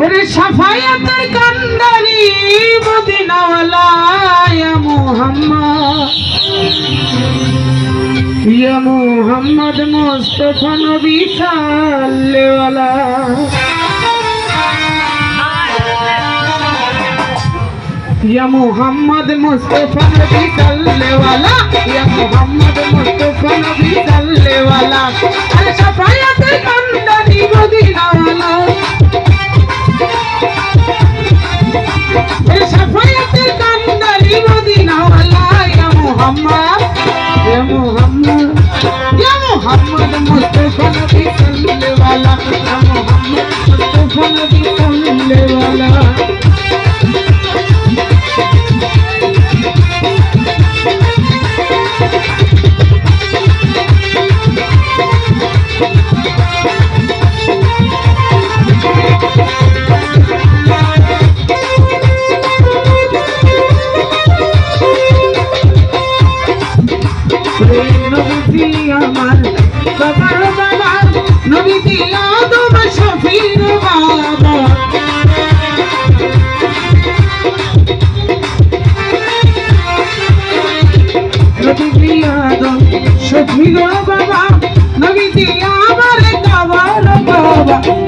রে সাফায়াতের কান্দারি মদিনাওয়ালা মুহাম্মদ। ইয়া মুহাম্মদ মুস্তাফা নবী সাল্লেওয়ালা ইয়া মুহাম্মদ মুস্তাফা নবী সাল্লেওয়ালা ইয়া মুহাম্মদ মুস্তাফা নবী সাল্লেওয়ালা আরে সাফায়াতের কান্দারি মদিনাওয়ালা এ সাফায়াতের কান্দারি মদিনাওয়ালা মুহাম্মদ। নবীজি আমার বাবার বাবা। নবীজি আদম শফির বাবা। নবীজি আদম শফির বাবা নবীজি আমার কাবার বাবা।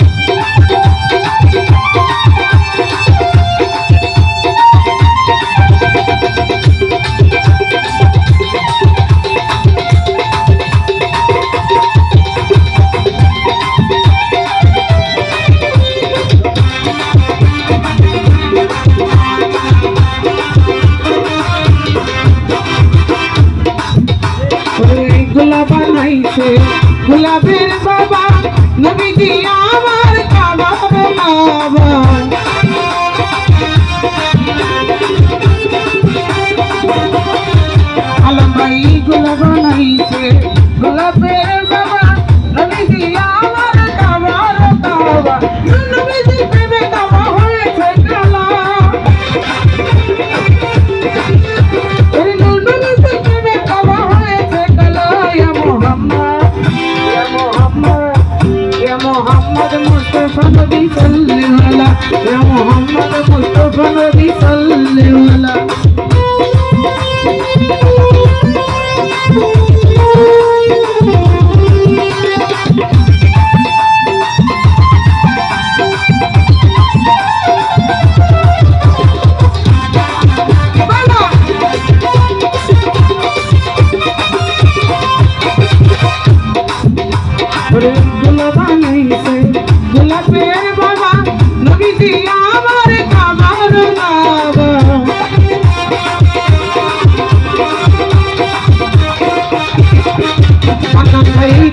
বানাইছে গোলাপের বাবা নবীজি আমার কাবা বাবা আলম ভাই গোলাপ বানাইছে গোলাপের বাবা নবীজি আমার কাবার বাবা মুহাম্মদ মুস্তফা নবী সাল্লাল্লাহু ইয়া মুহাম্মদ মুস্তাফা নবী সাল্লাল্লাহু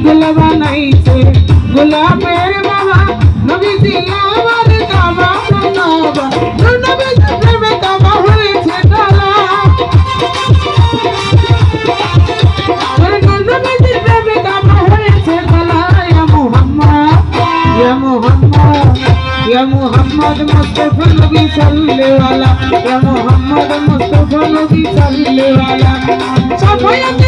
ফুল বানাইছে গোলাপের বাবা নবীজি আমার কাবা বাবা নবীজি প্রেমে কাবা হয়েছে তারা নবীজি প্রেমে কাবা হয়েছে তারা ইয়া মুহাম্মদ নবী সাল্লাল্লাহু আলাইহি ইয়া মুহাম্মদ সবাই